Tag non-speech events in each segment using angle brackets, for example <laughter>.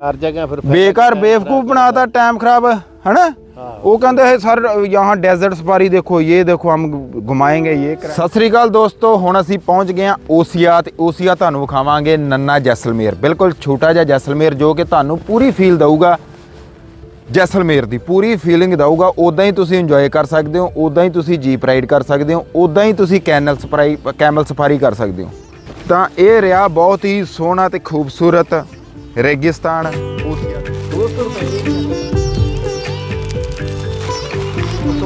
ਹਰ ਜਗ੍ਹਾ ਫਿਰ ਬੇਕਾਰ ਬੇਵਕੂਫ ਬਣਾਤਾ ਟਾਈਮ ਖਰਾਬ ਹੈਨਾ? ਉਹ ਕਹਿੰਦੇ ਹੈ ਸਰ ਯਹਾਂ ਡੈਜ਼ਰਟ ਸਫਾਰੀ ਦੇਖੋ ਇਹ ਦੇਖੋ ਹਮ ਘੁਮਾਏਂਗੇ ਇਹ ਸਤਿ ਸ੍ਰੀ ਅਕਾਲ ਦੋਸਤੋ ਹੁਣ ਅਸੀਂ ਪਹੁੰਚ ਗਏ ਹਾਂ ਓਸੀਆ ਤੇ ਓਸੀਆ ਤੁਹਾਨੂੰ ਵਿਖਾਵਾਂਗੇ ਨੰਨਾ ਜੈਸਲਮੇਰ। ਬਿਲਕੁਲ ਛੋਟਾ ਜਿਹਾ ਜੈਸਲਮੇਰ ਜੋ ਕਿ ਤੁਹਾਨੂੰ ਪੂਰੀ ਫੀਲ ਦਊਗਾ। ਜੈਸਲਮੇਰ ਦੀ ਪੂਰੀ ਫੀਲਿੰਗ ਦਊਗਾ ਉਦਾਂ ਹੀ ਤੁਸੀਂ ਇੰਜੋਏ ਕਰ ਸਕਦੇ ਹੋ ਉਦਾਂ ਹੀ ਤੁਸੀਂ ਜੀਪ ਰਾਈਡ ਕਰ ਸਕਦੇ ਹੋ ਉਦਾਂ ਹੀ ਤੁਸੀਂ ਕੈਨਲ ਸਫਾਰੀ ਕੈਮਲ ਸਫਾਰੀ ਕਰ ਸਕਦੇ ਹੋ। ਤਾਂ ਇਹ ਰਿਹਾ ਬਹੁਤ ਹੀ ਸੋਹਣਾ ਤੇ ਖੂਬਸੂਰਤ ਰੇਗਿਸਤਾਨ ਓਸੀਆ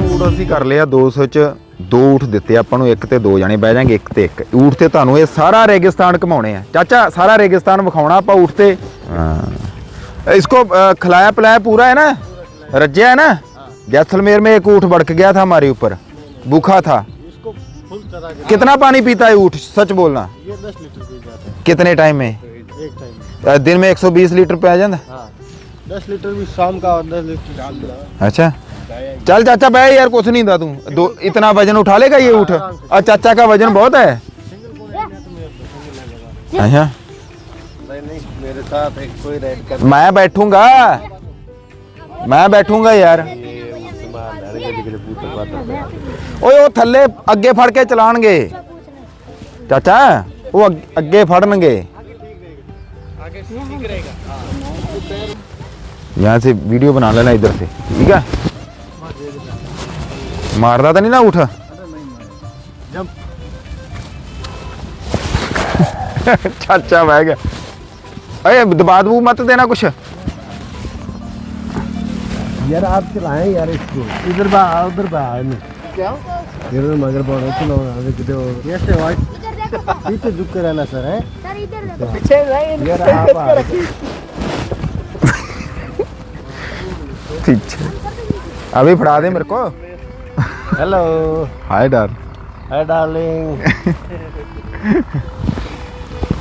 ਊਠ ਅਸੀਂ ਕਰ ਲਿਆ 200 ਚ ਦੋ ਊਠ ਦਿੱਤੇ ਆਪਾਂ ਨੂੰ ਇੱਕ ਤੇ ਦੋ ਜਾਣੇ ਬਹਿ ਜਾਾਂਗੇ ਇੱਕ ਤੇ ਇੱਕ ਊਠ ਤੇ ਤੁਹਾਨੂੰ ਇਹ ਸਾਰਾ ਰੇਗਿਸਤਾਨ ਘਮਾਉਣੇ ਆ ਚਾਚਾ ਸਾਰਾ ਰੇਗਿਸਤਾਨ ਵਿਖਾਉਣਾ ਆਪਾਂ ਊਠ ਤੇ हाँ। इसको अ, खिलाया पिलाया पूरा है ना रज्जा है ना जैसलमेर में एक ऊँट भड़क गया था हमारे ऊपर भूखा था इसको फुल चरा के कितना पानी पीता है ऊँट सच बोलना ये दस लीटर पी जाता कितने टाइम में है एक टाइम अ, दिन में 120 लीटर पे आ जाता? हाँ। दस लीटर भी शाम का और दस लीटर अच्छा। चल चाचा बह यार कुछ नहीं था तू। दो इतना वज़न उठा लेगा ये उठ। और चाचा का वज़न बहुत है? अच्छा। मेरे साथ एक कोई राइड कर मैं बैठूँगा। मैं बैठूँगा यार। ओए वो थल्ले अगे फड़ के चलानगे। चाचा वो अगे फड़नगे। हाँ। यहाँ से वीडियो बना लेना इधर से ठीक है? मार रहा था नहीं ना उठा? चाचा बह गया। अरे दबा दबू मत देना कुछ। यार आप चलाएँ यार इसको। इधर बाहर उधर बाहर में क्या? इधर मगर बहुत अच्छा लगा किधर ये से वाइट पीछे झुक कर रहना सर है? सर इधर देखो यार आप आ- पीछे अभी फड़ा दे मेरे को हेलो हाय डर हाय डार्लिंग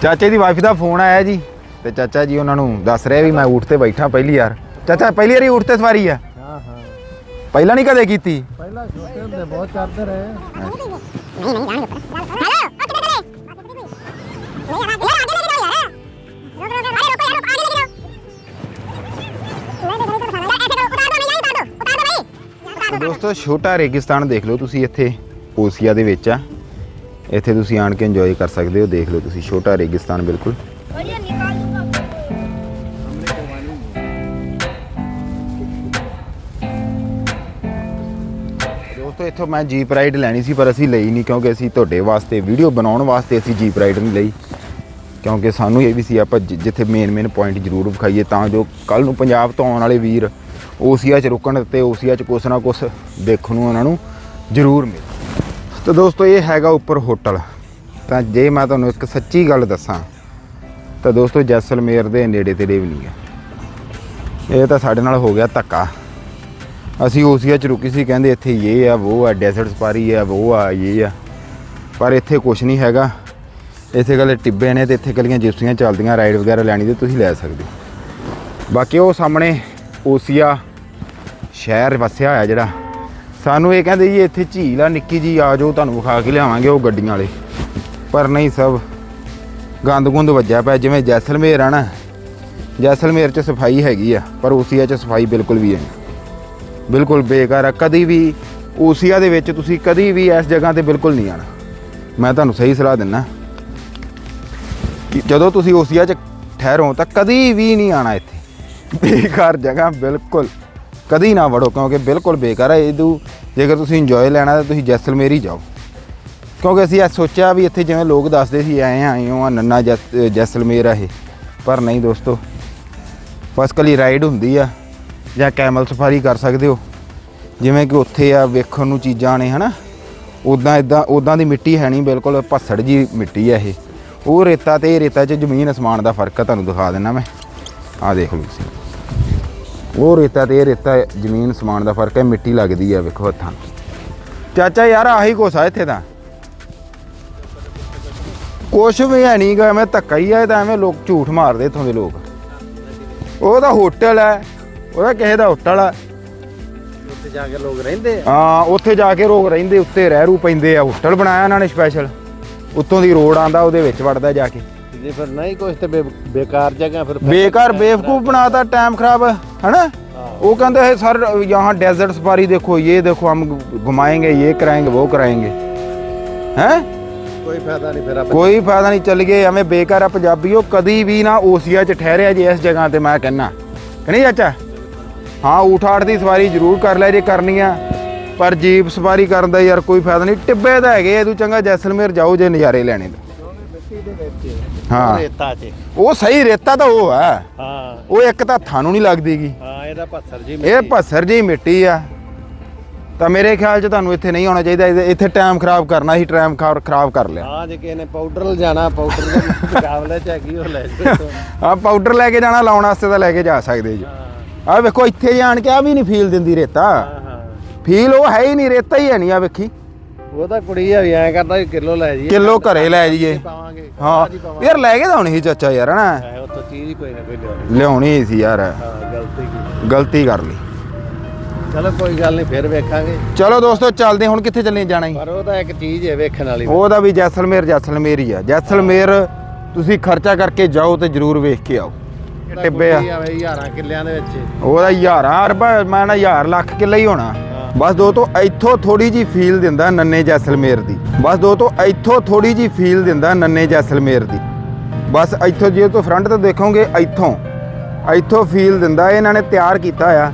ਚਾਚੇ ਦੀ ਵਾਈਫ ਦਾ ਫੋਨ ਆਇਆ ਜੀ ਤੇ ਚਾਚਾ ਜੀ ਉਹਨਾਂ ਨੂੰ ਦੱਸ ਰਿਹਾ ਵੀ ਮੈਂ ਊਠ ਤੇ ਬੈਠਾ ਪਹਿਲੀ ਵਾਰ ਚਾਚਾ ਪਹਿਲੀ ਵਾਰੀ ਊਠ ਤੇ ਸਵਾਰੀ ਆ हाँ हाँ ਪਹਿਲਾਂ ਨਹੀਂ ਕਦੇ ਕੀਤੀ पहला छोटे होते बहुत चाहते रहे ਤਾਂ ਦੋਸਤੋ, ਛੋਟਾ ਰੇਗਿਸਤਾਨ ਦੇਖ ਲਓ ਤੁਸੀਂ ਇੱਥੇ, ਓਸੀਆ ਦੇ ਵਿੱਚ ਆ। ਇੱਥੇ ਤੁਸੀਂ ਆਣ ਕੇ ਇੰਜੋਏ ਕਰ ਸਕਦੇ ਹੋ, ਦੇਖ ਲਓ ਤੁਸੀਂ ਛੋਟਾ ਰੇਗਿਸਤਾਨ, ਬਿਲਕੁਲ। ਦੋਸਤੋ, ਇੱਥੋਂ ਮੈਂ ਜੀਪ ਰਾਈਡ ਲੈਣੀ ਸੀ, ਪਰ ਅਸੀਂ ਲਈ ਨਹੀਂ, ਕਿਉਂਕਿ ਅਸੀਂ ਤੁਹਾਡੇ ਵਾਸਤੇ ਵੀਡੀਓ ਬਣਾਉਣ ਵਾਸਤੇ ਅਸੀਂ ਜੀਪ ਰਾਈਡ ਨਹੀਂ ਲਈ। ਕਿਉਂਕਿ ਸਾਨੂੰ ਇਹ ਵੀ ਸੀ, ਆਪਾਂ ਜਿ- ਜਿੱਥੇ ਮੇਨ ਮੇਨ ਪੁਆਇੰਟ ਜ਼ਰੂਰ ਵਿਖਾਈਏ, ਤਾਂ ਜੋ ਕੱਲ ਨੂੰ ਪੰਜਾਬ ਤੋਂ ਆਉਣ ਵਾਲੇ ਵੀਰ ਓਸੀਆ 'ਚ ਰੁਕਣ ਤੇ ਓਸੀਆ 'ਚ ਕੁਛ ਨਾ ਕੁਛ ਦੇਖਣ ਨੂੰ ਉਹਨਾਂ ਨੂੰ ਜ਼ਰੂਰ ਮਿਲੇ। ਤਾਂ ਦੋਸਤੋ, ਇਹ ਹੈਗਾ ਉੱਪਰ ਹੋਟਲ। ਤਾਂ ਜੇ ਮੈਂ ਤੁਹਾਨੂੰ ਇੱਕ ਸੱਚੀ ਗੱਲ ਦੱਸਾਂ, ਤਾਂ ਦੋਸਤੋ, ਜੈਸਲਮੇਰ ਦੇ ਨੇੜੇ ਤੇੜੇ ਵੀ ਨਹੀਂ ਹੈ। ਇਹ ਤਾਂ ਸਾਡੇ ਨਾਲ ਹੋ ਗਿਆ ਧੱਕਾ। ਅਸੀਂ ਓਸੀਆ ਚ ਰੁਕੀ ਸੀ, ਕਹਿੰਦੇ ਇੱਥੇ ਇਹ ਆ, ਉਹ ਆ, ਡੈਜ਼ਰਟ ਸਫਾਰੀ ਆ, ਉਹ ਆ, ਇਹ ਆ। ਪਰ ਇੱਥੇ ਕੁਝ ਨਹੀਂ ਹੈਗਾ। ਇੱਥੇ ਕੱਲੇ ਟਿੱਬੇ ਨੇ ਤੇ ਇੱਥੇ ਕੱਲੀਆਂ ਜਿਪਸੀਆਂ ਚੱਲਦੀਆਂ ਰਾਈਡ ਵਗੈਰਾ ਲੈਣੀ ਤੇ ਤੁਸੀਂ ਲੈ ਸਕਦੇ ਬਾਕੀ ਉਹ ਸਾਹਮਣੇ ਓਸੀਆ ਸ਼ਹਿਰ ਵਸਿਆ ਹੋਇਆ ਜਿਹੜਾ। ਸਾਨੂੰ ਇਹ ਕਹਿੰਦੇ ਜੀ, ਇੱਥੇ ਝੀਲ ਆ, ਨਿੱਕੀ ਜੀ ਆ ਜਾਓ, ਤੁਹਾਨੂੰ ਵਿਖਾ ਕੇ ਲਿਆਵਾਂਗੇ ਉਹ ਗੱਡੀਆਂ ਵਾਲੇ। ਪਰ ਨਹੀਂ ਸਭ ਗੰਦ ਗੁੰਦ ਵੱਜਿਆ ਪਿਆ, ਜਿਵੇਂ ਜੈਸਲਮੇਰ ਆ ਨਾ। ਜੈਸਲਮੇਰ 'ਚ ਸਫ਼ਾਈ ਹੈਗੀ ਆ, ਪਰ ਓਸੀਆ 'ਚ ਸਫ਼ਾਈ ਬਿਲਕੁਲ ਵੀ ਹੈ ਬਿਲਕੁਲ ਬੇਕਾਰ ਆ, ਕਦੀ ਵੀ ਓਸੀਆ ਦੇ ਵਿੱਚ ਤੁਸੀਂ ਕਦੀ ਵੀ ਇਸ ਜਗ੍ਹਾ ਤੇ ਬਿਲਕੁਲ ਨਹੀਂ ਆਣਾ ਮੈਂ ਤੁਹਾਨੂੰ ਸਹੀ ਸਲਾਹ ਦਿੰਨਾ ਕਿ ਜਦੋਂ ਤੁਸੀਂ ਓਸੀਆ 'ਚ ਠਹਿਰੋ ਤਾਂ ਕਦੀ ਵੀ ਨਹੀਂ ਆਣਾ ਇੱਥੇ। ਬੇਕਾਰ ਜਗ੍ਹਾ, ਬਿਲਕੁਲ। ਕਦੀ ਨਾ ਵੜੋ, ਕਿਉਂਕਿ ਬਿਲਕੁਲ ਬੇਕਾਰ ਹੈ ਇਹਦੂ ਜੇਕਰ ਤੁਸੀਂ ਇੰਜੋਏ ਲੈਣਾ ਤਾਂ ਤੁਸੀਂ ਜੈਸਲਮੇਰ ਹੀ ਜਾਓ। ਕਿਉਂਕਿ ਅਸੀਂ ਇਹ ਸੋਚਿਆ ਵੀ ਇੱਥੇ ਜਿਵੇਂ ਲੋਕ ਦੱਸਦੇ ਸੀ ਆਏ ਆਏ ਹੋ ਆ, ਨੰਨਾ ਜੈਸ- ਜੈਸਲਮੇਰ ਆ ਇਹ। ਪਰ ਨਹੀਂ ਦੋਸਤੋ ਬਸ ਕੱਲੀ ਰਾਈਡ ਹੁੰਦੀ ਆ, ਜਾਂ ਕੈਮਲ ਸਫਾਰੀ ਕਰ ਸਕਦੇ ਹੋ। ਜਿਵੇਂ ਕਿ ਉੱਥੇ ਆ, ਵੇਖਣ ਨੂੰ ਚੀਜ਼ਾਂ ਨੇ, ਹਨਾ? ਉਦਾਂ ਇਦਾਂ ਉਦਾਂ ਦੀ ਮਿੱਟੀ ਹੈ ਨਹੀਂ, ਬਿਲਕੁਲ ਭੱਸੜ ਜੀ ਮਿੱਟੀ ਆ ਇਹ। ਉਹ ਰੇਤਾ ਤੇ ਇਹ ਰੇਤਾ 'ਚ ਜ਼ਮੀਨ ਅਸਮਾਨ ਦਾ ਫ਼ਰਕ ਆ ਤੁਹਾਨੂੰ ਦਿਖਾ ਦਿੰਨਾ ਮੈਂ। ਆਹ ਦੇਖ ਲਓ ਤੁਸੀਂ। ਉਹ ਰੇਤਾ ਤੇ ਇਹ ਰੇਤਾ ਜ਼ਮੀਨ ਅਸਮਾਨ ਦਾ ਫ਼ਰਕ ਹੈ ਮਿੱਟੀ ਲੱਗਦੀ ਆ ਵੇਖੋ ਹੱਥਾਂ ਨੂੰ। ਚਾਚਾ ਯਾਰ ਆਹੀ ਆ ਇੱਥੇ ਤਾਂ। ਕੁਛ ਵੀ ਹੈ ਨਹੀਂ ਗਾ ਐਵੇਂ ਧੱਕਾ ਹੀ ਆ ਤਾਂ ਐਵੇਂ ਲੋਕ ਝੂਠ ਮਾਰਦੇ ਇੱਥੋਂ ਦੇ ਲੋਕ। ਉਹ ਤਾਂ ਹੋਟਲ ਹੈ ਉਹਦਾ ਕਿਸੇ ਦਾ ਹੋਟਲ ਆ। ਉੱਥੇ ਜਾ ਕੇ ਲੋਕ ਰਹਿੰਦੇ ਆ। ਹਾਂ ਉੱਥੇ ਜਾ ਕੇ ਲੋਕ ਰਹਿੰਦੇ ਉੱਤੇ ਰਹਿ ਰੂ ਪੈਂਦੇ ਆ। ਹੋਟਲ ਬਣਾਇਆ ਉਹਨਾਂ ਨੇ ਸਪੈਸ਼ਲ ਉੱਤੋਂ ਦੀ ਰੋਡ ਆਂਦਾ ਉਹਦੇ ਵਿੱਚ ਵੜਦਾ ਜਾ ਕੇ। ਜੇ ਫਿਰ ਨਹੀਂ ਕੁਝ ਤੇ ਬੇਕਾਰ ਜਗ੍ਹਾ ਫਿਰ ਬੇਕਾਰ ਬੇਵਕੂਫ ਬਣਾਤਾ ਟਾਈਮ ਖਰਾਬ ਹਨਾ? ਉਹ ਕਹਿੰਦੇ ਹੈ ਸਰ ਯਹਾਂ ਡੈਜ਼ਰਟ ਸਫਾਰੀ ਦੇਖੋ ਇਹ ਦੇਖੋ ਹਮ ਘੁਮਾਏਂਗੇ ਇਹ ਕਰਾਏਂਗੇ ਉਹ ਕਰਾਏਂਗੇ। ਹੈ? ਕੋਈ ਫਾਇਦਾ ਨਹੀਂ ਫਿਰ ਆਪਾਂ ਕੋਈ ਫਾਇਦਾ ਨਹੀਂ ਚੱਲ ਗਏ ਐਵੇਂ ਬੇਕਾਰ ਆ ਪੰਜਾਬੀਓ ਕਦੀ ਵੀ ਨਾ ਓਸੀਆ ਚ ਠਹਿਰਿਆ ਜੇ ਇਸ ਜਗ੍ਹਾ ਤੇ ਮੈਂ ਕਹਿਣਾ ਕਿ ਨਹੀਂ ਚਾਚਾ? ਹਾਂ ਊਠ ਆਠ ਦੀ ਸਵਾਰੀ ਜ਼ਰੂਰ ਕਰ ਲੈ ਜੇ ਕਰਨੀ ਆ। ਪਰ ਜੀਪ ਸਵਾਰੀ ਕਰਨ ਦਾ ਯਾਰ ਕੋਈ ਫਾਇਦਾ ਨਹੀਂ। ਟਿੱਬੇ ਤਾਂ ਹੈਗੇ ਇਹ ਤੂੰ ਚੰਗਾ ਜੈਸਲਮੇਰ ਜਾਓ ਜੇ ਨਜ਼ਾਰੇ ਲੈਣੇ ਤਾਂ। ਦੇ ਹਾਂ ਰੇਤਾ ਉਹ ਸਹੀ ਰੇਤਾ ਤਾਂ ਉਹ ਆ। ਹਾਂ। ਉਹ ਇੱਕ ਤਾਂ ਥਾਨੂੰ ਨਹੀਂ ਲੱਗਦੀਗੀ ਹਾਂ ਇਹਦਾ ਪੱਥਰ ਜੀ ਇਹ ਭੱਸਰ ਜੀ ਮਿੱਟੀ ਆ। ਤਾਂ ਮੇਰੇ ਖਿਆਲ 'ਚ ਤੁਹਾਨੂੰ ਇੱਥੇ ਨਹੀਂ ਆਉਣਾ ਚਾਹੀਦਾ। ਇਹਦੇ- ਇੱਥੇ ਟਾਈਮ ਖਰਾਬ ਕਰਨਾ ਸੀ ਟਾਈਮ ਖਰਾਬ ਕਰ ਲਿਆ। ਹਾਂ ਜੇ ਕਿਸੇ ਨੇ ਪਾਊਡਰ ਲਿਜਾਣਾ ਪਾਊਡਰ ਦਾ ਮੁਕਾਬਲੇ 'ਚ ਹੈਗੀ ਉਹ ਲੈ ਜਾਓ। <laughs> ਆ ਪਾਊਡਰ ਲੈ ਕੇ ਜਾਣਾ ਲਾਉਣ ਵਾਸਤੇ ਤਾਂ ਲੈ ਕੇ ਜਾ ਸਕਦੇ ਜੀ। ਹਾਂ। ਆ ਵੇਖੋ ਇੱਥੇ ਜਾਣ ਕੇ ਆ ਵੀ ਨਹੀਂ ਫੀਲ ਦਿੰਦੀ ਰੇਤਾ। ਹਾਂ। ਫੀਲ ਉਹ ਹੈ ਹੀ ਨਹੀਂ ਰੇਤਾ ਹੀ ਹੈ ਨਹੀਂ ਆ ਵੇਖੀ। ਉਹ ਤਾਂ ਕੁੜੀ ਆ ਵੀ ਐਂ ਕਰਦਾ ਕਿਲੋ ਲੈ ਜਾਈਏ। ਕਿਲੋ ਘਰੇ ਲੈ ਜਾਈਏ। ਪਾਵਾਂਗੇ। ਹਾਂ। ਯਾਰ ਲੈ ਕੇ ਤਾਂ ਆਉਣੀ ਸੀ ਚਾਚਾ ਯਾਰ ਹਨਾ? ਐ ਉਹ ਤਾਂ ਚੀਜ਼ ਹੀ ਕੋਈ ਨਾ ਕੋਈ ਲਿਆਉਣੀ। ਲਿਆਉਣੀ ਸੀ ਯਾਰ। ਹਾਂ ਗਲਤੀ ਕੀ? ਗਲਤੀ ਕਰ ਲਈ। ਚਲੋ ਕੋਈ ਗੱਲ ਨਹੀਂ ਫਿਰ ਵੇਖਾਂਗੇ। ਚਲੋ ਦੋਸਤੋ ਚੱਲਦੇ ਹੁਣ ਕਿੱਥੇ ਚੱਲੇ ਜਾਣਾ ਜੀ ਪਰ ਉਹ ਤਾਂ ਇੱਕ ਚੀਜ਼ ਹੈ ਵੇਖਣ ਵਾਲੀ। ਉਹਦਾ ਵੀ ਜੈਸਲਮੇਰ ਜੈਸਲਮੇਰ ਹੀ ਆ। ਜੈਸਲਮੇਰ ਤੁਸੀਂ ਖਰਚਾ ਕਰਕੇ ਜਾਓ ਤੇ ਜਰੂਰ ਵੇਖ ਕੇ ਆਓ। ਟਿੱਬੇ ਆ। ਆਵੇ ਹਜ਼ਾਰਾਂ ਕਿੱਲਿਆਂ ਦੇ ਵਿੱਚ। ਉਹਦਾ ਹਜ਼ਾਰਾਂ ਅਰਬਾਂ ਮੈਂ ਨਾ ਹਜ਼ਾਰ ਲੱਖ ਕਿੱਲਾ ਹੀ ਹੋਣਾ। ਬਸ ਦੋ ਤੋਂ ਇੱਥੋਂ ਥੋੜੀ ਜੀ ਫੀਲ ਦਿੰਦਾ ਨੰਨੇ ਜੈਸਲਮੇਰ ਦੀ। ਬਸ ਦੋ ਤੋਂ ਇੱਥੋਂ ਥੋੜੀ ਜੀ ਫੀਲ ਦਿੰਦਾ ਨੰਨੇ ਜੈਸਲਮੇਰ ਦੀ। ਬਸ ਇੱਥੋਂ ਜੇ ਤੋਂ ਫਰੰਟ ਤੋਂ ਦੇਖੋਗੇ ਇੱਥੋਂ ਇੱਥੋਂ ਫੀਲ ਦਿੰਦਾ, ਇਹਨਾਂ ਨੇ ਤਿਆਰ ਕੀਤਾ ਆ।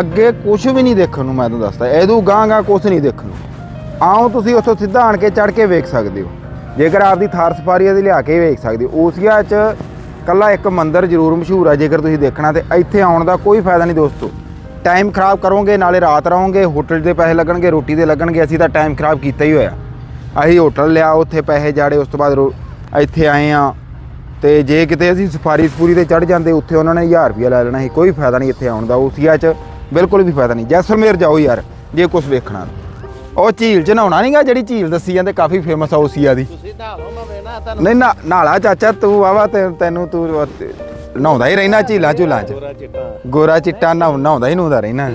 ਅੱਗੇ ਕੁਝ ਵੀ ਨਹੀਂ ਦੇਖਣ ਨੂੰ ਮੈਂ ਤੁਹਾਨੂੰ ਦੱਸਦਾ ਇਹਦੂ ਗਾਂ ਗਾਂ ਕੁਝ ਨਹੀਂ ਦੇਖਣ ਨੂੰ। ਆਓ ਤੁਸੀਂ ਉੱਥੋਂ ਸਿੱਧਾ ਆਣ ਕੇ ਚੜ ਕੇ ਵੇਖ ਸਕਦੇ ਹੋ। ਜੇਕਰ ਆਪਦੀ ਥਾਰ ਸਫਾਰੀ ਦੀ ਲਿਆ ਕੇ ਵੇਖ ਸਕਦੇ ਹੋ। ਓਸੀਆ 'ਚ ਕੱਲਾ ਇੱਕ ਮੰਦਿਰ ਜ਼ਰੂਰ ਮਸ਼ਹੂਰ ਆ, ਜੇਕਰ ਤੁਸੀਂ ਦੇਖਣਾ ਤੇ ਇੱਥੇ ਆਉਣ ਦਾ ਕੋਈ ਫਾਇਦਾ ਨਹੀਂ ਦੋਸਤੋ। ਟਾਈਮ ਖਰਾਬ ਕਰੋਗੇ ਨਾਲੇ ਰਾਤ ਰਹੋਗੇ ਹੋਟਲ ਦੇ ਪੈਸੇ ਲੱਗਣਗੇ ਰੋਟੀ ਦੇ ਲੱਗਣਗੇ ਅਸੀਂ ਤਾਂ ਟਾਈਮ ਖਰਾਬ ਕੀਤਾ ਹੀ ਹੋਇਆ। ਅਸੀਂ ਹੋਟਲ ਲਿਆ ਉੱਥੇ ਪੈਸੇ ਜਾੜੇ ਉਸ ਤੋਂ ਬਾਅਦ ਇੱਥੇ ਆਏ ਆ ਤੇ ਜੇ ਕਿਤੇ ਅਸੀਂ ਸਫਾਰੀ ਸਪੂਰੀ ਤੇ ਚੜ ਜਾਂਦੇ ਉੱਥੇ ਉਹਨਾਂ ਨੇ 1000 ਰੁਪਇਆ ਲੈ ਲੈਣਾ ਸੀ ਕੋਈ ਫਾਇਦਾ ਨਹੀਂ ਇੱਥੇ ਆਉਣ ਦਾ ਓਸੀਆ 'ਚ ਬਿਲਕੁਲ ਵੀ ਫਾਇਦਾ ਨਹੀਂ। ਜੈਸਲਮੇਰ ਜਾਓ ਯਾਰ ਜੇ ਕੁਝ ਵੇਖਣਾ। ਉਹ ਝੀਲ 'ਚ ਨਹਾਉਣਾ ਨਹੀਂਗਾ ਜਿਹੜੀ ਝੀਲ ਦੱਸੀ ਜਾਂਦੇ ਕਾਫੀ ਫੇਮਸ ਆ ਓਸੀਆ ਦੀ। ਤੁਸੀਂ ਨਹਾਲੋ ਮੈਂ ਵੇਣਾ ਤੁਹਾਨੂੰ। ਨਹੀਂ ਨਾ ਨਾਲਾ ਚਾਚਾ ਤੂੰ ਵਾਵਾ ਤੈਨੂੰ ਤੂੰ ਨਹਾਉਂਦਾ ਹੀ ਰਹਿਣਾ ਝੀਲਾਂ ਝੂਲਾਂ 'ਚ। ਗੋਰਾ ਚਿੱਟਾ ਨਹਾਉ- ਨਹਾਉਂਦਾ ਹੀ ਨਹਾਉਂਦਾ ਰਹਿਣਾ।